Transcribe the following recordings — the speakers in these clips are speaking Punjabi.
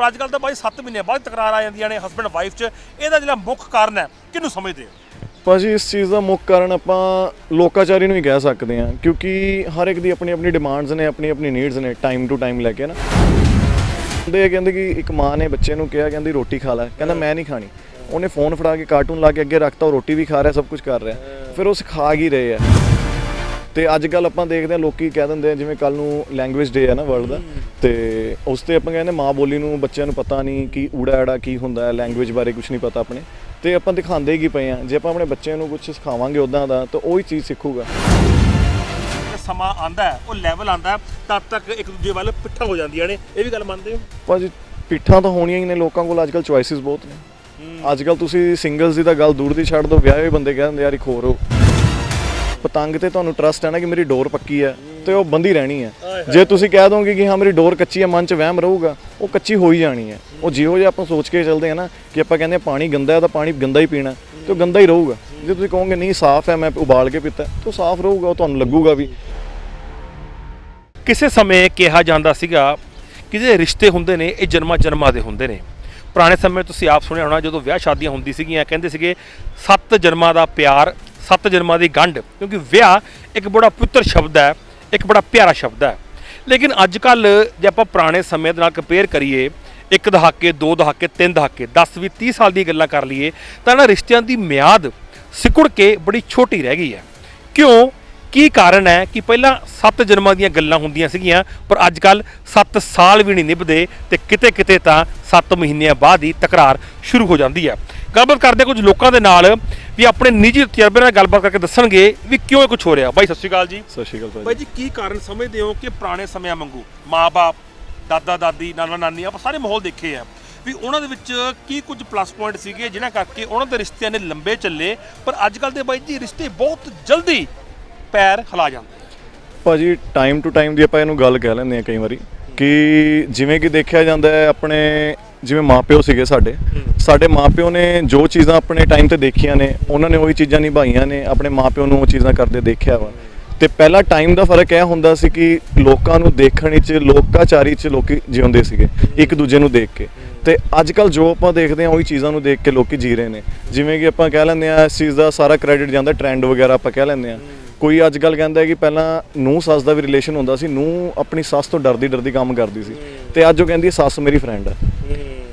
ਪਰ ਅੱਜ ਕੱਲ ਤਾਂ ਬਾਈ 7 ਮਹੀਨੇ ਬਾਅਦ ਤਕਰਾਰ ਆ ਜਾਂਦੀਆਂ ਨੇ ਹਸਬੰਡ ਵਾਈਫ 'ਚ। ਇਹਦਾ ਜਿਹੜਾ ਮੁੱਖ ਕਾਰਨ ਹੈ, ਕਿਹਨੂੰ ਸਮਝਦੇ ਹੋ? ਭਾਜੀ, ਇਸ ਚੀਜ਼ ਦਾ ਮੁੱਖ ਕਾਰਨ ਆਪਾਂ ਲੋਕਾਚਾਰੀ ਨੂੰ ਹੀ ਕਹਿ ਸਕਦੇ ਹਾਂ, ਕਿਉਂਕਿ ਹਰ ਇੱਕ ਦੀ ਆਪਣੀ ਆਪਣੀ ਡਿਮਾਂਡਸ ਨੇ ਆਪਣੀ ਆਪਣੀ ਨੀਡਸ ਨੇ ਟਾਈਮ ਟੂ ਟਾਈਮ ਲੈ ਕੇ ਨਾ। ਹੁੰਦੇ ਆ ਕਹਿੰਦੇ ਕਿ ਇੱਕ ਮਾਂ ਨੇ ਬੱਚੇ ਨੂੰ ਕਿਹਾ, ਕਹਿੰਦੀ ਰੋਟੀ ਖਾ ਲੈ। ਕਹਿੰਦਾ ਮੈਂ ਨਹੀਂ ਖਾਣੀ। ਉਹਨੇ ਫੋਨ ਫੜਾ ਕੇ ਕਾਰਟੂਨ ਲਾ ਕੇ ਅੱਗੇ ਰੱਖਤਾ, ਉਹ ਰੋਟੀ ਵੀ ਖਾ ਰਿਹਾ, ਸਭ ਕੁਝ ਕਰ ਰਿਹਾ। ਫਿਰ ਉਹ ਸਿਖਾ ਹੀ ਰਹੇ ਆ? ਤੇ ਅੱਜ ਕੱਲ ਆਪਾਂ ਦੇਖਦੇ ਆ ਲੋਕੀ ਕਹਿ ਦਿੰਦੇ ਆ ਜਿਵੇਂ ਕੱਲ ਨੂੰ ਲੈਂਗੁਏਜ ਡੇ ਹੈ ਨਾ ਵਰਲਡ ਦਾ ਤੇ ਉਸ ਤੇ ਆਪਾਂ ਕਹਿੰਦੇ ਮਾਂ ਬੋਲੀ ਨੂੰ ਬੱਚਿਆਂ ਨੂੰ ਪਤਾ ਨਹੀਂ ਕਿ ਊੜਾ ਐੜਾ ਕੀ ਹੁੰਦਾ ਹੈ ਲੈਂਗੁਏਜ ਬਾਰੇ ਕੁਝ ਨਹੀਂ ਪਤਾ ਆਪਣੇ ਤੇ ਆਪਾਂ ਦਿਖਾਉਂਦੇ ਹੀ ਪਏ ਆ ਜੇ ਆਪਾਂ ਆਪਣੇ ਬੱਚਿਆਂ ਨੂੰ ਕੁਝ ਸਿਖਾਵਾਂਗੇ ਉਦਾਂ ਦਾ ਤਾਂ ਉਹੀ ਚੀਜ਼ ਸਿੱਖੂਗਾ। ਸਮਾਂ ਆਂਦਾ ਹੈ ਉਹ ਲੈਵਲ ਆਂਦਾ ਹੈ, ਤਦ ਤੱਕ ਇੱਕ ਦੂਜੇ ਵੱਲ ਪਿੱਠਾ ਹੋ ਜਾਂਦੀਆਂ ਨੇ ਇਹ ਵੀ ਗੱਲ ਮੰਨਦੇ ਹੋ? ਭਾਜੀ ਪਿੱਠਾਂ ਤਾਂ ਹੋਣੀਆਂ ਹੀ ਨੇ ਲੋਕਾਂ ਕੋਲ ਅੱਜ ਕੱਲ ਚੁਆਇਸਿਸ ਬਹੁਤ ਨੇ। ਅੱਜ ਕੱਲ ਤੁਸੀਂ ਸਿੰਗਲਸ ਦੀ ਤਾਂ ਗੱਲ ਦੂਰ ਦੀ ਛੱਡ ਦਿਓ ਵਿਆਹੇ ਬੰਦੇ ਕਹਿੰਦੇ ਯਾਰ ਇੱਕ ਹੋਰ ਹੋ। ਪਤੰਗ ਤੇ ਤੁਹਾਨੂੰ ਟਰਸਟ ਹੈ ਨਾ ਕਿ ਮੇਰੀ ਡੋਰ ਪੱਕੀ ਹੈ ਤੇ ਉਹ ਬੰਦੀ ਰਹਿਣੀ ਹੈ। ਜੇ ਤੁਸੀਂ ਕਹਿ ਦੋਗੇ ਕਿ ਹਾਂ ਮੇਰੀ ਡੋਰ ਕੱਚੀ ਹੈ ਮਨ 'ਚ ਵਹਿਮ ਰਹੂਗਾ ਉਹ ਕੱਚੀ ਹੋ ਹੀ ਜਾਣੀ ਹੈ। ਉਹ ਜਿਹੋ ਜਿਹਾ ਆਪਾਂ ਸੋਚ ਕੇ ਚੱਲਦੇ ਆ ਨਾ ਕਿ ਆਪਾਂ ਕਹਿੰਦੇ ਹਾਂ ਪਾਣੀ ਗੰਦਾ ਹੈ ਤਾਂ ਪਾਣੀ ਗੰਦਾ ਹੀ ਪੀਣਾ ਤੇ ਉਹ ਗੰਦਾ ਹੀ ਰਹੂਗਾ। ਜੇ ਤੁਸੀਂ ਕਹੋਗੇ ਨਹੀਂ ਸਾਫ਼ ਹੈ ਮੈਂ ਉਬਾਲ ਕੇ ਪੀਤਾ ਤਾਂ ਉਹ ਸਾਫ਼ ਰਹੂਗਾ ਉਹ ਤੁਹਾਨੂੰ ਲੱਗੂਗਾ ਵੀ। ਕਿਸੇ ਸਮੇਂ ਕਿਹਾ ਜਾਂਦਾ ਸੀਗਾ ਕਿ ਜਿਹੜੇ ਰਿਸ਼ਤੇ ਹੁੰਦੇ ਨੇ ਇਹ ਜਨਮਾਂ ਜਨਮਾਂ ਦੇ ਹੁੰਦੇ ਨੇ। ਪੁਰਾਣੇ ਸਮੇਂ ਤੁਸੀਂ ਆਪ ਸੁਣਿਆ ਹੋਣਾ ਜਦੋਂ ਵਿਆਹ ਸ਼ਾਦੀਆਂ ਹੁੰਦੀ ਸੀਗੀਆਂ ਕਹਿੰਦੇ ਸੀਗੇ ਸੱਤ ਜਨਮਾਂ ਦਾ ਪਿਆਰ ਸੱਤ ਜਨਮਾਂ ਦੀ ਗੰਢ, ਕਿਉਂਕਿ ਵਿਆਹ ਇੱਕ ਬੜਾ ਪਵਿੱਤਰ ਸ਼ਬਦ ਹੈ, ਇੱਕ ਬੜਾ ਪਿਆਰਾ ਸ਼ਬਦ ਹੈ। ਲੇਕਿਨ ਅੱਜ ਕੱਲ ਜੇ ਆਪਾਂ ਪੁਰਾਣੇ ਸਮੇਂ ਦੇ ਨਾਲ ਕੰਪੇਅਰ ਕਰੀਏ, ਇੱਕ ਦਹਾਕੇ, ਦੋ ਦਹਾਕੇ, ਤਿੰਨ ਦਹਾਕੇ 10 ਵੀ 30 ਸਾਲ ਦੀ ਗੱਲਾਂ ਕਰ ਲਈਏ, ਤਾਂ ਇਹਨਾਂ ਰਿਸ਼ਤਿਆਂ ਦੀ ਮਿਆਦ ਸਿਕੁੜ ਕੇ ਬੜੀ ਛੋਟੀ ਰਹਿ ਗਈ ਹੈ। ਕਿਉਂ? ਕੀ ਕਾਰਨ ਹੈ ਕਿ ਪਹਿਲਾਂ 7 ਜਨਮਾਂ ਦੀਆਂ ਗੱਲਾਂ ਹੁੰਦੀਆਂ ਸੀਗੀਆਂ ਪਰ ਅੱਜ ਕੱਲ 7 ਸਾਲ ਵੀ ਨਹੀਂ ਨਿਭਦੇ ਤੇ ਕਿਤੇ ਕਿਤੇ ਤਾਂ 7 ਮਹੀਨਿਆਂ ਬਾਅਦ ਹੀ ਤਕਰਾਰ ਸ਼ੁਰੂ ਹੋ ਜਾਂਦੀ ਹੈ। ਗੱਲਬਾਤ ਕਰਦੇ ਕੁਝ ਲੋਕਾਂ ਦੇ ਨਾਲ ਵੀ ਆਪਣੇ ਨਿੱਜੀ ਤਜਰਬੇ ਨਾਲ ਗੱਲਬਾਤ ਕਰਕੇ ਦੱਸਣਗੇ ਵੀ ਕਿਉਂ ਇਹ ਕੁਝ ਹੋ ਰਿਹਾ। ਬਾਈ ਸਤਿ ਸ਼੍ਰੀ ਅਕਾਲ ਜੀ। ਸਤਿ ਸ਼੍ਰੀ ਅਕਾਲ ਬਾਈ ਜੀ ਕੀ ਕਾਰਨ ਸਮਝਦੇ ਹੋ ਕਿ ਪੁਰਾਣੇ ਸਮਿਆਂ ਵਾਂਗੂ ਮਾਪੇ ਦਾਦਾ ਦਾਦੀ ਨਾਨਾ ਨਾਨੀ ਆਪਾਂ ਸਾਰੇ ਮਾਹੌਲ ਦੇਖੇ ਆ ਵੀ ਉਹਨਾਂ ਦੇ ਵਿੱਚ ਕੀ ਕੁਝ ਪਲੱਸ ਪੁਆਇੰਟ ਸੀਗੇ ਜਿਨ੍ਹਾਂ ਕਰਕੇ ਉਹਨਾਂ ਦੇ ਰਿਸ਼ਤਿਆਂ ਨੇ ਲੰਬੇ ਚੱਲੇ ਪਰ ਅੱਜ ਕੱਲ ਦੇ ਬਾਈ ਜੀ ਰਿਸ਼ਤੇ ਬਹੁਤ ਜਲਦੀ ਪੈਰ ਹਿਲਾ ਜਾਂਦੇ ਭਾਜੀ ਟਾਈਮ ਟੂ ਟਾਈਮ ਦੀ ਆਪਾਂ ਇਹਨੂੰ ਗੱਲ ਕਹਿ ਲੈਂਦੇ ਆ ਕਈ ਵਾਰੀ ਕਿ ਜਿਵੇਂ ਕਿ ਦੇਖਿਆ ਜਾਂਦਾ ਹੈ ਆਪਣੇ ਜਿਵੇਂ ਮਾਪਿਓ ਸੀਗੇ ਸਾਡੇ ਸਾਡੇ ਮਾਪਿਓ ਨੇ ਜੋ ਚੀਜ਼ਾਂ ਆਪਣੇ ਟਾਈਮ ਤੇ ਦੇਖੀਆਂ ਨੇ ਉਹਨਾਂ ਨੇ ਉਹੀ ਚੀਜ਼ਾਂ ਨਿਭਾਈਆਂ ਨੇ ਆਪਣੇ ਮਾਪਿਓ ਨੂੰ ਉਹ ਚੀਜ਼ਾਂ ਕਰਦੇ ਦੇਖਿਆ ਵਾ। ਤੇ ਪਹਿਲਾ ਟਾਈਮ ਦਾ ਫ਼ਰਕ ਇਹ ਹੁੰਦਾ ਸੀ ਕਿ ਲੋਕਾਂ ਨੂੰ ਦੇਖਣ ਵਿੱਚ ਲੋਕਾਚਾਰੀ 'ਚ ਲੋਕੀ ਜਿਉਂਦੇ ਸੀਗੇ ਇੱਕ ਦੂਜੇ ਨੂੰ ਦੇਖ ਕੇ। ਤੇ ਅੱਜ ਕੱਲ ਜੋ ਆਪਾਂ ਦੇਖਦੇ ਹਾਂ ਉਹੀ ਚੀਜ਼ਾਂ ਨੂੰ ਦੇਖ ਕੇ ਲੋਕੀ ਜੀ ਰਹੇ ਨੇ। ਜਿਵੇਂ ਕਿ ਆਪਾਂ ਕਹਿ ਲੈਂਦੇ ਆ ਇਸ ਚੀਜ਼ ਦਾ ਸਾਰਾ ਕ੍ਰੈਡਿਟ ਜਾਂਦਾ ਟ੍ਰੈਂਡ ਵਗੈਰਾ ਆਪਾਂ ਕਹਿ ਲੈਂਦੇ ਆ ਕੋਈ ਅੱਜ ਕੱਲ ਕਹਿੰਦਾ ਹੈ ਕਿ ਪਹਿਲਾਂ ਨੂੰ ਸੱਸ ਦਾ ਵੀ ਰਿਲੇਸ਼ਨ ਹੁੰਦਾ ਸੀ ਨੂੰ ਆਪਣੀ ਸੱਸ ਤੋਂ ਡਰਦੀ ਡਰਦੀ ਕੰਮ ਕਰਦੀ ਸੀ। ਤੇ ਅੱਜ ਉਹ ਕਹਿੰਦੀ ਹੈ ਸੱਸ ਮੇਰੀ ਫਰੈਂਡ ਹੈ।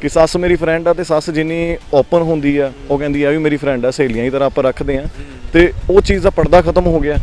ਕਿ ਸੱਸ ਮੇਰੀ ਫਰੈਂਡ ਆ ਤੇ ਸੱਸ ਜਿੰਨੀ ਓਪਨ ਹੁੰਦੀ ਆ ਉਹ ਕਹਿੰਦੀ ਆ ਵੀ ਮੇਰੀ ਫਰੈਂਡ ਆ ਸਹੇਲੀਆਂ ਦੀ ਤਰ੍ਹਾਂ ਆਪਾਂ ਰੱਖਦੇ ਆ। ਤੇ ਉਹ ਚੀਜ਼ ਦਾ ਪਰਦਾ ਖਤਮ ਹੋ ਗਿਆ।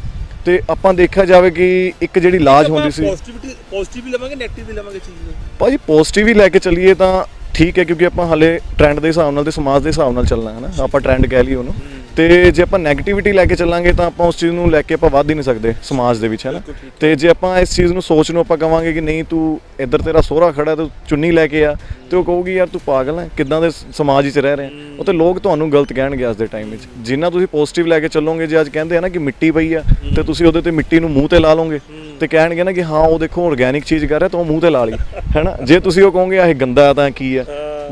ਤੇ ਆਪਾਂ ਦੇਖਿਆ ਜਾਵੇ ਕਿ ਇੱਕ ਜਿਹੜੀ ਲਾਜ ਹੁੰਦੀ ਸੀ ਪੋਜ਼ਿਟਿਵਿਟੀ ਪੋਜ਼ਿਟਿਵ ਵੀ ਲਵਾਂਗੇ 네ਗੇਟਿਵ ਵੀ ਲਵਾਂਗੇ ਚੀਜ਼ ਨੂੰ? ਭਾਜੀ ਪੋਜ਼ਿਟਿਵ ਹੀ ਲੈ ਕੇ ਚੱਲੀਏ ਤਾਂ ਠੀਕ ਹੈ ਕਿਉਂਕਿ ਆਪਾਂ ਹਲੇ ਟ੍ਰੈਂਡ ਦੇ ਹਿਸਾਬ ਨਾਲ ਤੇ ਸਮਾਜ ਦੇ ਹਿਸਾਬ ਨਾਲ ਚੱਲਣਾ ਹੈ ਨਾ। ਆਪਾਂ ਟ੍ਰੈਂਡ ਕਹਿ ਲਈਏ ਉਹਨੂੰ। ਤੇ ਜੇ ਆਪਾਂ 네ਗੇਟਿਵਿਟੀ ਲੈ ਕੇ ਚੱਲਾਂਗੇ ਤਾਂ ਆਪਾਂ ਉਸ ਚੀਜ਼ ਨੂੰ ਲੈ ਕੇ ਆਪਾਂ ਵੱਧ ਹੀ ਨਹੀਂ ਸਕਦੇ ਸਮਾਜ ਦੇ ਵਿੱਚ ਹੈ ਨਾ? ਤੇ ਜੇ ਆਪਾਂ ਇਸ ਚੀਜ਼ ਨੂੰ ਸੋਚ ਨੂੰ ਆਪਾਂ ਕਵਾਂਗੇ ਕਿ ਨਹੀਂ ਤੂੰ ਇੱਧਰ ਤੇਰਾ ਸੋਹਰਾ ਖੜਾ ਤੂੰ ਚੁੰਨੀ ਲੈ ਕੇ ਆ ਤੇ ਉਹ ਕਹੂਗੀ ਯਾਰ ਤੂੰ ਪਾਗਲ ਹੈ ਕਿੱਦਾਂ ਦੇ ਸਮਾਜ ਵਿੱਚ ਰਹਿ ਰਹੇ ਆ ਉਹ ਤੇ ਲੋਕ ਤੁਹਾਨੂੰ ਗਲਤ ਕਹਿਣਗੇ ਅੱਜ ਦੇ ਟਾਈਮ ਵਿੱਚ। ਜਿੰਨਾ ਤੁਸੀਂ ਪੋਜ਼ਿਟਿਵ ਲੈ ਕੇ ਚੱਲੋਗੇ ਜੇ ਅੱਜ ਕਹਿੰਦੇ ਆ ਨਾ ਕਿ ਮਿੱਟੀ ਪਈ ਆ ਤੇ ਤੁਸੀਂ ਉਹਦੇ ਤੇ ਮਿੱਟੀ ਨੂੰ ਮੂੰਹ ਤੇ ਲਾ ਲਓਗੇ ਤੇ ਕਹਿਣਗੇ ਨਾ ਕਿ ਹਾਂ ਉਹ ਦੇਖੋ ਆਰਗੈਨਿਕ ਚੀਜ਼ ਕਰ ਰਿਹਾ ਤਾਂ ਉਹ ਮੂੰਹ ਤੇ ਲਾ ਲਈ ਹੈਨਾ ਜੇ ਤੁਸੀਂ ਉਹ ਕਹੋਗੇ ਇਹ ਗੰਦਾ ਤਾਂ ਕੀ ਆ?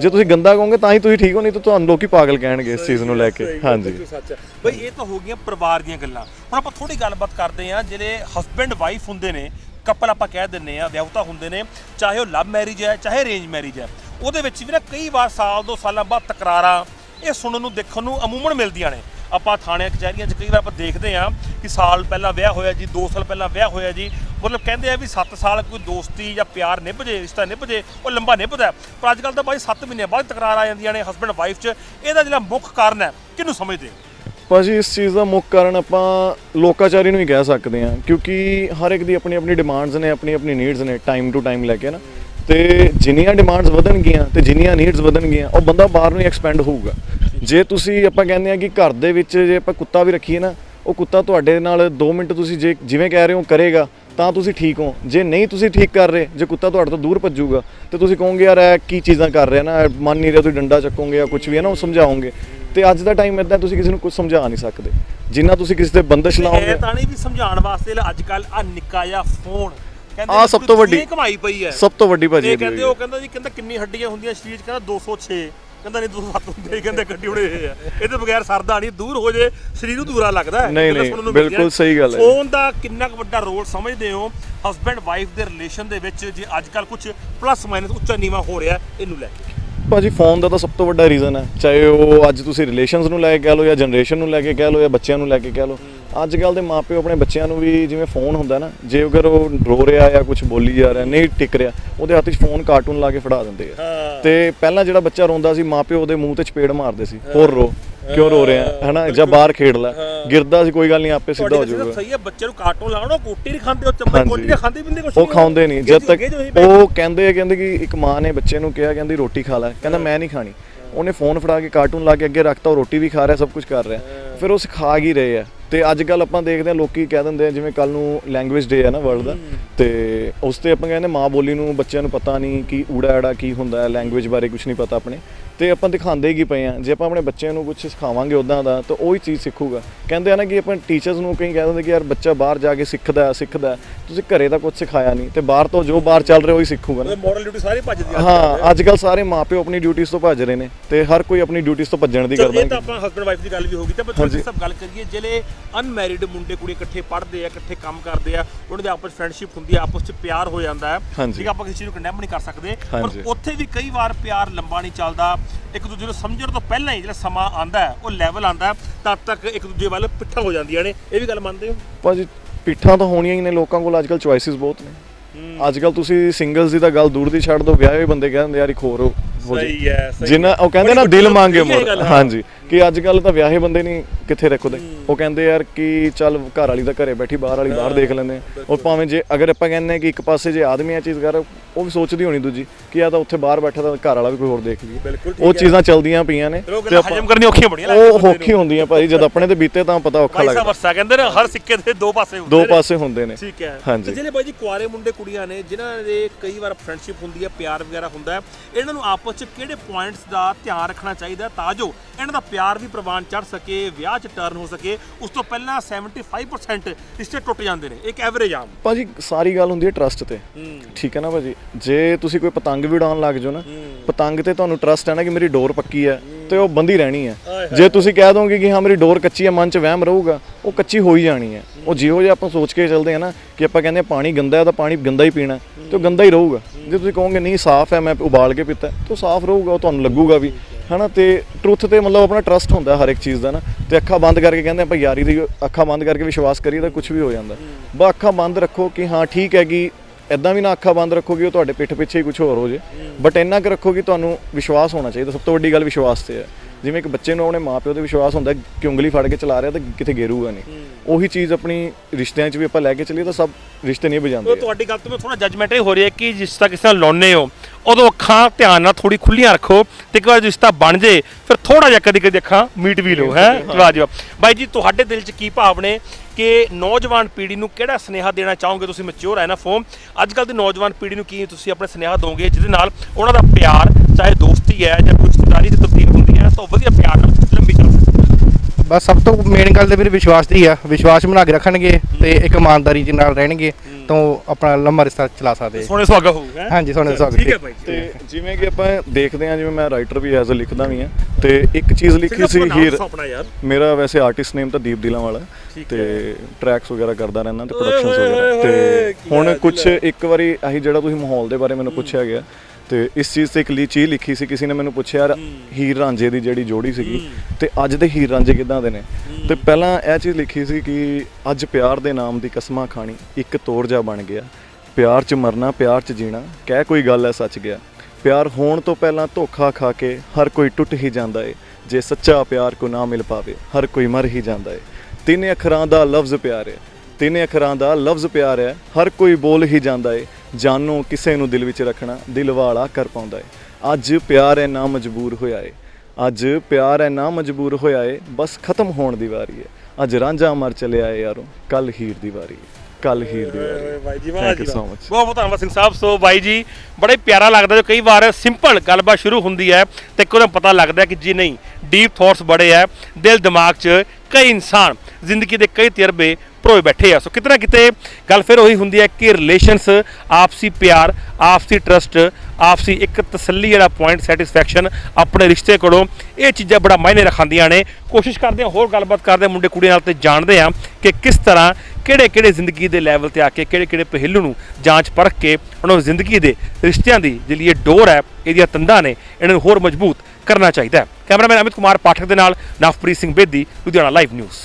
ਜੇ ਤੁਸੀਂ ਗੰਦਾ ਕਹੋਗੇ ਤਾਂ ਹੀ ਤੁਸੀਂ ਠੀਕ ਹੋ ਨਹੀਂ ਤਾਂ ਤੁਹਾਨੂੰ ਲੋਕੀ ਪਾਗਲ ਕਹਿਣਗੇ ਇਸ ਚੀਜ਼ ਨੂੰ ਲੈ ਕੇ। ਹਾਂਜੀ। ਸੱਚ ਹੈ। ਬਈ ਇਹ ਤਾਂ ਹੋ ਗਈਆਂ ਪਰਿਵਾਰ ਦੀਆਂ ਗੱਲਾਂ। ਹੁਣ ਆਪਾਂ ਥੋੜੀ ਗੱਲਬਾਤ ਕਰਦੇ ਆ ਜਿਹੜੇ ਹਸਬੰਡ ਵਾਈਫ ਹੁੰਦੇ ਨੇ ਕਪਲ ਆਪਾਂ ਕਹਿ ਦਿੰਨੇ ਆ ਵਿਆਹੁਤਾ ਹੁੰਦੇ ਨੇ ਚਾਹੇ ਉਹ ਲਵ ਮੈਰਿਜ ਹੈ ਚਾਹੇ ਅਰੇਂਜ ਮੈਰਿਜ ਹੈ ਉਹਦੇ ਵਿੱਚ ਵੀ ਨਾ ਕਈ ਵਾਰ ਸਾਲ ਦੋ ਸਾਲਾਂ ਬਾਅਦ ਤਕਰਾਰਾਂ ਇਹ ਸੁਣਨ ਨੂੰ ਦੇਖਣ ਨੂੰ ਅਮੂਮਨ ਮਿਲਦੀਆਂ ਨੇ। ਆਪਾਂ ਥਾਣਿਆਂ ਕਚਹਿਰੀਆਂ 'ਚ ਕਈ ਵਾਰ ਆਪਾਂ ਦੇਖਦੇ ਆ ਕਿ ਸਾਲ ਪਹਿਲਾਂ ਵਿਆਹ ਹੋਇਆ ਜੀ 2 ਸਾਲ ਪਹਿਲਾਂ ਵਿਆਹ ਹੋਇਆ ਜੀ ਮਤਲਬ ਕਹਿੰਦੇ ਆ ਵੀ 7 ਸਾਲ ਕੋਈ ਦੋਸਤੀ ਜਾਂ ਪਿਆਰ ਨਿਭ ਜੇ ਰਿਸ਼ਤਾ ਨਿਭ ਜੇ ਉਹ ਲੰਬਾ ਨਿਭਦਾ ਪਰ ਅੱਜ ਕੱਲ ਤਾਂ ਬਾਈ 7 ਮਹੀਨੇ ਬਾਅਦ ਤਕਰਾਰ ਆ ਜਾਂਦੀਆਂ ਨੇ ਹਸਬੰਡ ਵਾਈਫ 'ਚ। ਇਹਦਾ ਜਿਹੜਾ ਮੁੱਖ ਕਾਰਨ ਹੈ, ਕਿਹਨੂੰ ਸਮਝਦੇ ਹੋ? ਭਾਜੀ, ਇਸ ਚੀਜ਼ ਦਾ ਮੁੱਖ ਕਾਰਨ ਆਪਾਂ ਲੋਕਾਚਾਰੀ ਨੂੰ ਹੀ ਕਹਿ ਸਕਦੇ ਹਾਂ, ਕਿਉਂਕਿ ਹਰ ਇੱਕ ਦੀ ਆਪਣੀ ਆਪਣੀ ਡਿਮਾਂਡਸ ਨੇ ਆਪਣੀ ਆਪਣੀ ਨੀਡਸ ਨੇ ਟਾਈਮ ਟੂ ਟਾਈਮ ਲੈ ਕੇ ਨਾ। ਤੇ ਜਿੰਨੀਆਂ ਡਿਮਾਂਡਸ ਵਧਣਗੀਆਂ ਤੇ ਜਿੰਨੀਆਂ ਨੀਡਸ ਵਧਣਗੀਆਂ, ਉਹ ਬੰਦਾ ਬਾਹਰ ਨੂੰ ਐਕਸਪੈਂਡ ਹੋਊਗਾ। ਜੇ ਤੁਸੀਂ ਆਪਾਂ ਕਹਿੰਦੇ ਆ ਕਿ ਘਰ ਦੇ ਵਿੱਚ ਜੇ ਆਪਾਂ ਕੁੱਤਾ ਵੀ ਰੱਖੀਏ ਨਾ, ਉਹ ਕੁੱਤਾ ਤੁਹਾਡੇ ਨਾਲ 2 ਮਿੰਟ ਤੁਸੀਂ ਜੇ ਜਿਵੇਂ ਕਹਿ ਰਹੇ ਹੋ ਕਰੇਗਾ ਤਾਂ ਤੁਸੀਂ ਠੀਕ ਹੋ। ਜੇ ਨਹੀਂ ਤੁਸੀਂ ਠੀਕ ਕਰ ਰਹੇ ਜੇ ਕੁੱਤਾ ਤੁਹਾਡੇ ਤੋਂ ਦੂਰ ਭੱਜੂਗਾ ਤੇ ਤੁਸੀਂ ਕਹੋਗੇ ਯਾਰ ਇਹ ਕੀ ਚੀਜ਼ਾਂ ਕਰ ਰਿਹਾ ਨਾ ਮੰਨ ਨਹੀਂ ਰਿਹਾ ਤੁਸੀਂ ਡੰਡਾ ਚੱਕੋਗੇ ਜਾਂ ਕੁਝ ਵੀ ਹੈ ਨਾ ਉਹ ਸਮਝਾਓਗੇ। ਤੇ ਅੱਜ ਦਾ ਟਾਈਮ ਇਦਾਂ ਤੁਸੀਂ ਕਿਸੇ ਨੂੰ ਕੁਝ ਸਮਝਾ ਨਹੀਂ ਸਕਦੇ। ਜਿੰਨਾ ਤੁਸੀਂ ਕਿਸੇ ਤੇ ਬੰਦਸ਼ ਲਾਓਗੇ ਇਹ ਤਾਂ ਨਹੀਂ ਵੀ ਸਮਝਾਉਣ ਵਾਸਤੇ ਅੱਜ ਕੱਲ ਆ ਨਿੱਕਾ ਜਿਹਾ ਫੋਨ ਵੀ ਸਭ ਤੋਂ ਵੱਡੀ- ਕਮਾਈ ਪਈ ਹੈ। ਸਭ ਤੋਂ ਵੱਡੀ ਭਾਜੀ ਇਹ ਕਹਿੰਦੇ ਉਹ ਕਹਿੰਦਾ ਜੀ ਕਹਿੰਦਾ ਕਿੰਨੀ ਹੱਡੀਆਂ ਹੁੰਦੀਆਂ ਸਰੀਰ 'ਚ ਕਹਿੰਦਾ 206 ਕਹਿੰਦਾ ਨਹੀਂ ਦੂਰ ਹੱਥ ਹੁੰਦੇ ਹੀ ਕਹਿੰਦੇ ਗੱਡੀ ਉੜੇ ਹੋਏ ਆ। ਇਹਦੇ ਬਗੈਰ ਸਰਦਾ ਨਹੀਂ ਦੂਰ ਹੋ ਜੇ ਸਰੀਰ ਨੂੰ ਦੂਰਾ ਲੱਗਦਾ ਹੈ। ਨਹੀਂ, ਨਹੀਂ, ਬਿਲਕੁਲ। ਸਹੀ ਗੱਲ ਹੈ। ਫੋਨ ਦਾ ਕਿੰਨਾ ਕੁ ਵੱਡਾ ਰੋਲ ਸਮਝਦੇ ਹੋ? ਹਸਬੈਂਡ ਵਾਈਫ ਦੇ ਰਿਲੇਸ਼ਨ ਦੇ ਵਿੱਚ ਜੇ ਅੱਜ ਕੱਲ ਕੁਝ ਪਲੱਸ ਮਾਈਨਸ ਉੱਚਾ ਨੀਵਾ ਹੋ ਰਿਹਾ ਇਹਨੂੰ ਲੈ ਕੇ। ਭਾਜੀ ਫੋਨ ਦਾ ਤਾਂ ਸਭ ਤੋਂ ਵੱਡਾ ਰੀਜ਼ਨ ਹੈ। ਚਾਹੇ ਉਹ ਅੱਜ ਤੁਸੀਂ ਰਿਲੇਸ਼ਨਸ ਨੂੰ ਲੈ ਕੇ ਕਹਿ ਲਓ ਜਾਂ ਜਨਰੇਸ਼ਨ ਨੂੰ ਲੈ ਕੇ ਕਹਿ ਲਓ ਜਾਂ ਬੱਚਿਆਂ ਨੂੰ ਲੈ ਕੇ ਕਹਿ ਲਓ। ਅੱਜ ਕੱਲ ਦੇ ਮਾਪੇ ਆਪਣੇ ਬੱਚਿਆਂ ਨੂੰ ਵੀ ਜਿਵੇਂ ਫੋਨ ਹੁੰਦਾ ਨਾ ਜੇ ਅਗਰ ਉਹ ਰੋ ਰਿਹਾ ਜਾਂ ਕੁਝ ਬੋਲੀ ਜਾ ਰਿਹਾ ਨਹੀਂ ਟਿਕ ਰਿਹਾ ਉਹਦੇ ਹੱਥ 'ਚ ਫੋਨ ਕਾਰਟੂਨ ਲਾ ਕੇ ਫੜਾ ਦਿੰਦੇ ਆ। ਤੇ ਪਹਿਲਾਂ ਜਿਹੜਾ ਬੱਚਾ ਰੋਂਦਾ ਸੀ ਮਾਪੇ ਉਹਦੇ ਮੂੰਹ ਤੇ ਚਪੇੜ ਮਾਰਦੇ ਸੀ ਹੋਰ ਰੋ ਕਿਉਂ ਰੋ ਰਿਹਾ ਹਨਾ? ਜਾਂ ਬਾਹਰ ਖੇਡ ਲੈ ਗਿਰਦਾ ਸੀ ਕੋਈ ਗੱਲ ਨਹੀਂ ਆਪੇ ਸਿੱਧਾ ਹੋ ਜਾਊਗਾ। ਸਹੀ ਹੈ ਬੱਚੇ ਨੂੰ ਕਾਰਟੂਨ ਲਾਉਣਾ ਕੋਟੀ ਨਹੀਂ ਖਾਂਦੇ ਉਹ ਹਾਂਜੀ। ਕੋਟੀ ਨਹੀਂ ਖਾਂਦੇ ਪਿੰਦੇ ਕੁਝ ਉਹ ਖਾਉਂਦੇ ਨਹੀਂ। ਜਦ ਤੱਕ ਉਹ ਕਹਿੰਦੇ ਆ ਕਹਿੰਦੇ ਕਿ ਇੱਕ ਮਾਂ ਨੇ ਬੱਚੇ ਨੂੰ ਕਿਹਾ ਕਹਿੰਦੀ ਰੋਟੀ ਖਾ ਲੈ ਕਹਿੰਦਾ ਮੈਂ ਨਹੀਂ ਖਾਣੀ। ਉਹਨੇ ਫੋਨ ਫੜਾ ਕੇ ਕਾਰਟੂਨ ਲਾ ਕੇ ਅੱਗੇ ਰੱਖਤਾ ਉਹ ਰੋਟੀ ਵੀ ਖਾ ਰਿਹਾ ਸਭ ਕੁਝ ਕਰ ਰਿਹਾ। ਫਿਰ ਉਹ ਸਿਖਾ ਹੀ ਰਹੇ ਆ? ਤੇ ਅੱਜ ਕੱਲ ਆਪਾਂ ਦੇਖਦੇ ਆ ਲੋਕੀ ਕਹਿ ਦਿੰਦੇ ਆ ਜਿਵੇਂ ਕੱਲ ਨੂੰ ਲੈਂਗੁਏਜ ਡੇ ਹੈ ਨਾ ਵਰਲਡ ਦਾ ਤੇ ਉਸ ਤੇ ਆਪਾਂ ਕਹਿੰਦੇ ਮਾਂ ਬੋਲੀ ਨੂੰ ਬੱਚਿਆਂ ਨੂੰ ਪਤਾ ਨਹੀਂ ਕਿ ਊੜਾ ਐੜਾ ਕੀ ਹੁੰਦਾ ਹੈ ਲੈਂਗੁਏਜ ਬਾਰੇ ਕੁਝ ਨਹੀਂ ਪਤਾ ਆਪਣੇ। ਤੇ ਆਪਾਂ ਦਿਖਾਉਂਦੇ ਹੀ ਪਏ ਆ ਜੇ ਆਪਾਂ ਆਪਣੇ ਬੱਚਿਆਂ ਨੂੰ ਕੁਝ ਸਿਖਾਵਾਂਗੇ ਉਦਾਂ ਦਾ ਤਾਂ ਉਹੀ ਚੀਜ਼ ਸਿੱਖੂਗਾ ਕਹਿੰਦੇ ਆ ਨਾ ਕਿ ਆਪਾਂ ਟੀਚਰਸ ਨੂੰ ਕਈ ਕਹਿ ਦਿੰਦੇ ਕਿ ਯਾਰ ਬੱਚਾ ਬਾਹਰ ਜਾ ਕੇ ਸਿੱਖਦਾ ਹੈ, ਸਿੱਖਦਾ ਹੈ। ਤੁਸੀਂ ਘਰੇ ਤਾਂ ਕੁਝ ਸਿਖਾਇਆ ਨਹੀਂ ਤੇ ਬਾਹਰ ਤੋਂ ਜੋ ਬਾਹਰ ਚੱਲ ਰਿਹਾ ਉਹੀ ਸਿੱਖੂਗਾ ਨਾ ਮੋਰਲ ਡਿਊਟੀ ਸਾਰੀ ਭੱਜਦੀ ਆ ਹਾਂ ਅੱਜ ਕੱਲ ਸਾਰੇ ਮਾਪਿਓ ਆਪਣੀ ਡਿਊਟੀਆਂ ਤੋਂ ਭੱਜ ਰਹੇ ਨੇ ਤੇ ਹਰ ਕੋਈ ਆਪਣੀ ਡਿਊਟੀਆਂ ਤੋਂ ਭੱਜਣ ਦੀ ਚਲੋ ਇਹ ਤਾਂ ਕਰਦਾ ਆਪਾਂ ਹਸਬੰਡ ਵਾਈਫ ਦੀ ਗੱਲ ਵੀ ਹੋ ਗਈ ਤਾਂ ਆਪਾਂ। ਥੋੜੀ ਸਭ ਗੱਲ ਕਰੀਏ ਜਿਹੜੇ ਅਨਮੈਰਿਡ ਮੁੰਡੇ ਕੁੜੀ ਇਕੱਠੇ ਪੜ੍ਹਦੇ ਆ ਇਕੱਠੇ ਕੰਮ ਕਰਦੇ ਆ ਉਹਨਾਂ ਦੇ ਆਪਸ ਫਰੈਂਡਸ਼ਿਪ ਹੁੰਦੀ ਆ ਆਪਸ ਵਿੱਚ ਪਿਆਰ ਹੋ ਜਾਂਦਾ ਹੈ। ਠੀਕ ਆਪਾਂ ਕਿਸੇ ਨੂੰ ਕੰਡੈਮ ਨਹੀਂ ਕਰ ਸਕਦੇ ਪਰ। ਉੱਥੇ ਵੀ ਕਈ ਵਾਰ ਪਿਆਰ ਲੰਬਾ ਨਹੀਂ ਚੱਲਦਾ ਇੱਕ ਦੂਜੇ ਨੂੰ ਸਮਝਣ ਤੋਂ ਪਹਿਲਾਂ ਹੀ ਜਿਹੜਾ ਸਮਾਂ ਆਂਦਾ ਉਹ ਲੈਵਲ ਆਂਦਾ ਤਦ ਤੱਕ ਇੱਕ ਦੂਜੇ ਵੱਲ ਪਿੱਠਾ ਹੋ ਜਾਂਦੀਆਂ ਨੇ। ਇਹ ਵੀ ਗੱਲ ਮੰਨਦੇ ਹੋ? ਭਾਜੀ ਪਿੱਠਾਂ ਤਾਂ ਹੋਣੀਆਂ ਹੀ ਨੇ ਲੋਕਾਂ ਕੋਲ ਅੱਜ ਕੱਲ ਚੁਆਇਸਿਸ ਬਹੁਤ ਨੇ। ਅੱਜ ਕੱਲ ਤੁਸੀਂ ਸਿੰਗਲਸ ਦੀ ਤਾਂ ਗੱਲ ਦੂਰ ਦੀ ਛੱਡ ਦੋ ਵਿਆਹੇ ਬੰਦੇ ਕਹਿੰਦੇ ਯਾਰ ਇੱਕ ਹੋਰ ਹੋ ਸਹੀ ਹੈ ਜਿਨ੍ਹਾਂ ਉਹ ਕਹਿੰਦੇ ਨਾ ਦਿਲ ਮੰਗੇ ਹਾਂ। ਹਾਂਜੀ। ਕਿ ਅੱਜ ਕੱਲ ਤਾਂ ਵਿਆਹੇ ਬੰਦੇ ਨਹੀਂ ਕਿੱਥੇ ਰੱਖਦੇ। ਉਹ ਕਹਿੰਦੇ ਯਾਰ ਕਿ ਚੱਲ ਘਰ ਵਾਲੀ ਤਾਂ ਘਰੇ ਬੈਠੀ ਬਾਹਰ ਵਾਲੀ ਬਾਹਰ ਦੇਖ ਲੈਂਦੇ। ਉਹ ਭਾਵੇਂ ਜੇ ਅਗਰ ਆਪਾਂ ਕਹਿੰਦੇ ਕਿ ਇੱਕ ਪਾਸੇ ਜੇ ਆਦਮੀ ਆ ਚੀਜ਼ ਕਰ ਉਹ ਵੀ ਸੋਚਦੀ ਹੋਣੀ ਦੂਜੀ ਕਿ ਆ ਤਾਂ ਉੱਥੇ ਬਾਹਰ ਬੈਠਾ ਤਾਂ ਘਰ ਵਾਲਾ ਵੀ ਕੋਈ ਹੋਰ ਦੇਖ ਠੀਕ ਉਹ। ਚੀਜ਼ਾਂ ਚੱਲਦੀਆਂ ਪਈਆਂ ਨੇ ਤੇ ਆਪਾਂ- ਹਜਮ ਕਰਨੀ ਔਖੀਆਂ ਬੜੀਆਂ ਉਹ ਔਖੀ ਹੁੰਦੀਆਂ ਭਾਈ ਜਦ ਆਪਣੇ ਤੇ ਬੀਤੇ ਤਾਂ ਪਤਾ ਔਖਾ ਲੱਗਦਾ। ਵਰਸਾ ਕਹਿੰਦੇ ਨੇ ਹਰ ਸਿੱਕੇ ਦੇ ਦੋ ਪਾਸੇ ਹੁੰਦੇ ਦੋ। ਪਾਸੇ ਹੁੰਦੇ ਨੇ। ਠੀਕ ਹੈ। ਹਾਂਜੀ। ਜਿਹੜੇ ਬਾਈ ਜੀ ਕੁਆਰੇ ਮੁੰਡੇ ਕੁੜੀਆਂ ਨੇ ਜਿਨ੍ਹਾਂ ਦੇ ਕਈ ਵਾਰ ਫਰੈਂਡਸ਼ਿਪ ਹੁੰਦੀ ਹੈ ਪਿਆਰ ਵਗੈਰਾ ਹੁੰਦਾ ਹੈ ਇਹਨਾਂ ਨੂੰ ਆਪਸ ਚ ਕਿਹੜੇ ਪੁਆਇੰਟਸ ਦਾ ਧਿਆਨ ਰੱਖਣਾ ਚਾਹੀਦਾ ਤਾਂ ਜੋ ਇਹਨਾਂ ਦਾ ਪਿਆਰ ਵੀ ਪ੍ਰਵਾਨ ਚੜ ਸਕੇ ਵਿਆਹ ਚ ਟਰਨ ਹੋ ਸਕੇ ਉਸ ਤੋਂ ਪਹਿਲਾਂ 75% ਰਿਸ਼ਤੇ ਟੁੱਟ ਜਾਂਦੇ ਨੇ। ਇੱਕ ਐਵਰੇਜ ਆਮ। ਭਾਜੀ ਸਾਰੀ ਗੱਲ ਹੁੰਦੀ ਹੈ ਟਰਸਟ ਤੇ। ਠੀਕ ਹੈ ਨਾ ਭਾਜੀ? ਜੇ ਤੁਸੀਂ ਕੋਈ ਪਤੰਗ ਵੀ ਉਡਾਉਣ ਲੱਗ ਜਾਓ ਨਾ ਪਤੰਗ ਤੇ ਤੁਹਾਨੂੰ ਟਰਸਟ ਹੈ ਨਾ ਕਿ ਮੇਰੀ ਡੋਰ ਪੱਕੀ ਹੈ ਤੇ ਉਹ ਬੰਦੀ ਰਹਿਣੀ ਹੈ। ਜੇ ਤੁਸੀਂ ਕਹਿ ਦੋਗੇ ਕਿ ਹਾਂ ਮੇਰੀ ਡੋਰ ਕੱਚੀ ਹੈ ਮਨ 'ਚ ਵਹਿਮ ਰਹੂਗਾ ਉਹ ਕੱਚੀ ਹੋ ਹੀ ਜਾਣੀ ਹੈ। ਉਹ ਜਿਹੋ ਜਿਹਾ ਆਪਾਂ ਸੋਚ ਕੇ ਚੱਲਦੇ ਆ ਨਾ ਕਿ ਆਪਾਂ ਕਹਿੰਦੇ ਪਾਣੀ ਗੰਦਾ ਹੈ ਤਾਂ ਪਾਣੀ ਗੰਦਾ ਹੀ ਪੀਣਾ ਤੇ ਉਹ ਗੰਦਾ ਹੀ ਰਹੂਗਾ। ਜੇ ਤੁਸੀਂ ਕਹੋਗੇ ਨਹੀਂ ਸਾਫ਼ ਹੈ ਮੈਂ ਉਬਾਲ ਕੇ ਪੀਤਾ ਤਾਂ ਉਹ ਸਾਫ਼ ਰਹੂਗਾ ਉਹ ਤੁਹਾਨੂੰ ਲੱਗੂਗਾ ਵੀ। ਹਨਾ ਤੇ ਟਰੁੱਥ ਤੇ ਮਤਲਬ ਆਪਣਾ ਟਰਸਟ ਹੁੰਦਾ ਹਰ ਇੱਕ ਚੀਜ਼ ਦਾ ਨਾ। ਤੇ ਅੱਖਾਂ ਬੰਦ ਕਰਕੇ ਕਹਿੰਦੇ ਆਪਾਂ ਯਾਰੀ ਦੀ ਅੱਖਾਂ ਬੰਦ ਕਰਕੇ ਵਿਸ਼ਵਾਸ ਕਰੀਏ ਤਾਂ ਕੁਝ ਵੀ ਹੋ ਜਾਂਦਾ। ਬਸ ਅੱਖਾਂ ਬੰਦ ਰੱਖੋ ਕਿ ਹਾਂ ਠੀਕ ਹੈ ਕਿ ਐਦਾਂ ਵੀ ਨਾ ਅੱਖਾਂ ਬੰਦ ਰੱਖੋਗੇ ਉਹ ਤੁਹਾਡੇ ਪਿੱਠ ਪਿੱਛੇ ਹੀ ਕੁਝ ਹੋਰ ਹੋ ਜੇ। ਬਟ ਇੰਨਾ ਕੁ ਰੱਖੋ ਕਿ ਤੁਹਾਨੂੰ ਵਿਸ਼ਵਾਸ ਹੋਣਾ ਚਾਹੀਦਾ। ਸਭ ਤੋਂ ਵੱਡੀ ਗੱਲ ਵਿਸ਼ਵਾਸ ਤੇ ਹੈ। ਜਿਵੇਂ ਇੱਕ ਬੱਚੇ ਨੂੰ ਆਪਣੇ ਮਾਪਿਓ ਤੇ ਵਿਸ਼ਵਾਸ ਹੁੰਦਾ ਕਿ ਉਂਗਲੀ ਫੜ ਕੇ ਚਲਾ ਰਿਹਾ ਤਾਂ ਕਿਤੇ ਗੇਰੂਗਾ ਨਹੀਂ। ਉਹੀ ਚੀਜ਼ ਆਪਣੀ ਰਿਸ਼ਤਿਆਂ 'ਚ ਵੀ ਆਪਾਂ ਲੈ ਕੇ ਚੱਲੀਏ ਤਾਂ ਸਭ ਰਿਸ਼ਤੇ ਨਹੀਂ ਬਜਾਉਂਦੇ। ਤੁਹਾਡੀ ਗੱਲ ਤੋਂ ਮੈਂ ਥੋੜਾ ਜੱਜਮੈਂਟ ਇਹ ਹੋ ਰਹੀ ਹੈ ਕਿ ਜਿਸ ਤਰ੍ਹਾਂ ਕਿਸੇ ਨਾਲ ਲਾਉਨੇ ਹੋ ਉਦੋਂ ਅੱਖਾਂ ਧਿਆਨ ਨਾਲ ਥੋੜੀ ਖੁੱਲੀਆਂ ਰੱਖੋ ਤੇ ਇੱਕ ਵਾਰ ਰਿਸ਼ਤਾ ਬਣ ਜੇ ਫਿਰ ਥੋੜਾ ਜਿਹਾ ਕਦੀ ਕਦੀ ਅੱਖਾਂ ਮੀਟ ਵੀ ਲਓ ਹੈ? ਵਾਹ ਬਾਈ ਜੀ ਤੁਹਾਡੇ ਦਿਲ 'ਚ ਕੀ ਭਾਵ ਨੇ ਕਿ ਨੌਜਵਾਨ ਪੀੜ੍ਹੀ ਨੂੰ ਕਿਹੜਾ ਸੁਨੇਹਾ ਦੇਣਾ ਚਾਹੋਗੇ? ਤੁਸੀਂ ਮੈਚੁਰ ਹੈ ਨਾ ਫੋਮ ਅੱਜ ਕੱਲ ਦੀ ਨੌਜਵਾਨ ਪੀੜ੍ਹੀ ਨੂੰ ਕੀ ਤੁਸੀਂ ਆਪਣੇ ਸੁਨੇਹਾ ਦੋਗੇ ਜਿਹਦੇ ਨਾਲ ਉਹਨਾਂ ਦਾ ਪਿਆਰ ਚਾਹੇ ਦੋਸਤੀ ਹੈ ਜਾਂ ਕੋਈ ਰਿਸ਼ਤੇਦਾਰੀ 'ਚ ਤਬਦੀਲ ਹੁੰਦੀ ਹੈ ਤਾਂ ਉਹ ਵਧੀਆ ਪਿਆਰ ਨਾਲ ਲੰਬੀ ਚੱਲ ਸਕਦੀ ਹੈ। ਬਸ ਸਭ ਤੋਂ ਮੇਨ ਗੱਲ ਤੇ ਵੀਰੇ ਵਿਸ਼ਵਾਸ ਦੀ ਆ। ਵਿਸ਼ਵਾਸ ਬਣਾ ਕੇ ਰੱਖਣਗੇ ਤੇ ਇੱਕ ਇਮਾਨਦਾਰੀ ਦੇ ਨਾਲ ਰਹਿਣਗੇ। ਤਾਂ ਆਪਣਾ ਲੰਮਾ ਰਿਸ਼ਤਾ ਚਲਾ ਸਕਦੇ। ਸੋਹਣੇ ਸੁਹਾਗਾ ਹੋਊ ਹੈ? ਹਾਂਜੀ ਸੋਹਣੇ ਸੁਹਾਗਾ। ਠੀਕ ਹੈ ਬਾਈ ਤੇ ਜਿਵੇਂ ਕਿ ਆਪਾਂ ਦੇਖਦੇ ਹਾਂ ਜਿਵੇਂ ਮੈਂ ਰਾਈਟਰ ਵੀ ਐਜ਼ ਅ ਲਿਖਦਾ ਵੀ ਹਾਂ ਤੇ ਇੱਕ ਚੀਜ਼ ਲਿਖੀ ਸੀ ਹੀਰ ਮੇਰਾ ਵੈਸੇ ਆਰਟਿਸਟ ਨੇਮ ਤਾਂ ਦੀਪ ਦਿਲਾਂ ਵਾਲਾ ਤੇ ਟਰੈਕਸ ਵਗੈਰਾ ਕਰਦਾ ਰਹਿੰਦਾ ਤੇ ਪ੍ਰੋਡਕਸ਼ਨਸ ਵਗੈਰਾ। ਤੇ ਹੁਣ ਕੁਝ। ਇੱਕ ਵਾਰੀ ਆਹੀ ਜਿਹੜਾ ਤੁਸੀਂ ਮਾਹੌਲ ਦੇ ਬਾਰੇ ਮੈਨੂੰ ਪੁੱਛਿਆ ਗਿਆ ਤੇ ਇਸ ਚੀਜ਼ ਤੇ ਇੱਕ ਲੀ ਚੀਜ਼ ਲਿਖੀ ਸੀ ਕਿਸੇ ਨੇ ਮੈਨੂੰ ਪੁੱਛਿਆ ਯਾਰ ਹੀਰ ਰਾਂਝੇ ਦੀ ਜਿਹੜੀ ਜੋੜੀ ਸੀਗੀ ਤੇ ਅੱਜ ਦੇ ਹੀਰ ਰਾਂਝੇ ਕਿਦਾਂ ਦੇ ਨੇ? ਤੇ ਪਹਿਲਾਂ ਇਹ ਚੀਜ਼ ਲਿਖੀ ਸੀ ਕਿ ਅੱਜ ਪਿਆਰ ਦੇ ਨਾਮ ਦੀ ਕਸਮਾਂ ਖਾਣੀ ਇੱਕ ਤੋੜ ਜਾ ਬਣ ਗਿਆ। ਪਿਆਰ 'ਚ ਮਰਨਾ ਪਿਆਰ 'ਚ ਜੀਣਾ ਕਹਿ ਕੋਈ ਗੱਲ ਐ ਸੱਚ ਗਿਆ। ਪਿਆਰ ਹੋਣ ਤੋਂ ਪਹਿਲਾਂ ਧੋਖਾ ਖਾ ਕੇ ਹਰ ਕੋਈ ਟੁੱਟ ਹੀ ਜਾਂਦਾ ਏ। ਜੇ ਸੱਚਾ ਪਿਆਰ ਕੋ ਨਾ ਮਿਲ ਪਾਵੇ ਹਰ ਕੋਈ ਮਰ ਹੀ ਜਾਂਦਾ ਏ। ਤਿੰਨ ਅੱਖਰਾਂ ਦਾ ਲਫ਼ਜ਼ ਪਿਆਰ ਹੈ ਤਿੰਨ ਅੱਖਰਾਂ ਦਾ ਲਫ਼ਜ਼ ਪਿਆਰ ਹੈ ਹਰ ਕੋਈ ਬੋਲ ਹੀ ਜਾਂਦਾ ਏ। ਜਾਨੋ ਕਿਸੇ ਨੂੰ ਦਿਲ ਵਿੱਚ ਰੱਖਣਾ ਦਿਲ ਵਾਲਾ ਕਰ ਪਾਉਂਦਾ ਏ। ਅੱਜ ਪਿਆਰ ਹੈ ਨਾ ਮਜਬੂਰ ਹੋਇਆ ਏ। ਅੱਜ ਪਿਆਰ ਹੈ ਨਾ ਮਜਬੂਰ ਹੋਇਆ ਏ ਬਸ ਖਤਮ ਹੋਣ ਦੀ ਵਾਰੀ ਹੈ ਅੱਜ ਰਾਂਝਾ ਮਰ ਚਲਿਆ ਏ ਯਾਰੋ ਕੱਲ ਹੀਰ ਦੀ ਵਾਰੀ ਹੈ ਕੱਲ ਹੀਰ ਦੀ ਵਾਰੀ ਬਾਈ ਜੀ ਵਾਹ ਜੀ. ਬਹੁਤ ਬਹੁਤ ਧੰਨਵਾਦ ਸਿੰਘ ਸਾਹਿਬ। ਸੋ ਬਾਈ ਜੀ ਬੜੇ ਪਿਆਰਾ ਲੱਗਦਾ ਜੋ ਕਈ ਵਾਰ ਸਿੰਪਲ ਗੱਲਬਾਤ ਸ਼ੁਰੂ ਹੁੰਦੀ ਹੈ ਤੇ ਇੱਕੋ ਦਮ ਪਤਾ ਲੱਗਦਾ ਕਿ ਜੀ ਨਹੀਂ ਡੀਪ ਥਾਟਸ ਬੜੇ ਹੈ। ਦਿਲ ਦਿਮਾਗ 'ਚ ਕਈ ਇਨਸਾਨ ਜ਼ਿੰਦਗੀ ਦੇ ਕਈ ਤਜਰਬੇ ਭਰੋਏ ਬੈਠੇ ਆ। ਸੋ ਕਿਤੇ ਨਾ ਕਿਤੇ ਗੱਲ ਫਿਰ ਉਹੀ ਹੁੰਦੀ ਹੈ ਕਿ ਰਿਲੇਸ਼ਨਸ ਆਪਸੀ ਪਿਆਰ, ਆਪਸੀ ਟਰਸਟ ਆਪਸੀ ਇੱਕ ਤਸੱਲੀ ਜਿਹੜਾ ਪੁਆਇੰਟ ਸੈਟੀਸਫੈਕਸ਼ਨ ਆਪਣੇ ਰਿਸ਼ਤੇ ਕੋਲੋਂ ਇਹ ਚੀਜ਼ਾਂ ਬੜਾ ਮਾਇਨੇ ਰੱਖਾਂਦੀਆਂ ਨੇ। ਕੋਸ਼ਿਸ਼ ਕਰਦੇ ਹਾਂ ਹੋਰ ਗੱਲਬਾਤ ਕਰਦੇ ਹਾਂ, ਮੁੰਡੇ ਕੁੜੀਆਂ ਨਾਲ ਤੇ ਜਾਣਦੇ ਹਾਂ ਕਿ ਕਿਸ ਤਰ੍ਹਾਂ ਕਿਹੜੇ ਕਿਹੜੇ ਜ਼ਿੰਦਗੀ ਦੇ ਲੈਵਲ ਤੇ ਆ ਕੇ ਕਿਹੜੇ ਕਿਹੜੇ ਪਹਿਲੂ ਨੂੰ ਜਾਂਚ ਪਰਖ ਕੇ ਉਹਨਾਂ ਨੂੰ ਜ਼ਿੰਦਗੀ ਦੇ ਰਿਸ਼ਤਿਆਂ ਦੀ ਜਿਹੜੀ ਇਹ ਡੋਰ ਹੈ, ਇਹਦੀਆਂ ਤੰਦਾਂ ਨੇ ਇਹਨਾਂ ਨੂੰ ਹੋਰ ਮਜ਼ਬੂਤ ਕਰਨਾ ਚਾਹੀਦਾ ਹੈ। ਕੈਮਰਾਮੈਨ ਅਮਿਤ ਕੁਮਾਰ, ਪਾਠਕ ਦੇ ਨਾਲ ਨਵਪ੍ਰੀਤ ਸਿੰਘ ਬੇਦੀ, ਲੁਧਿਆਣਾ ਲਾਈਵ ਨਿਊਜ਼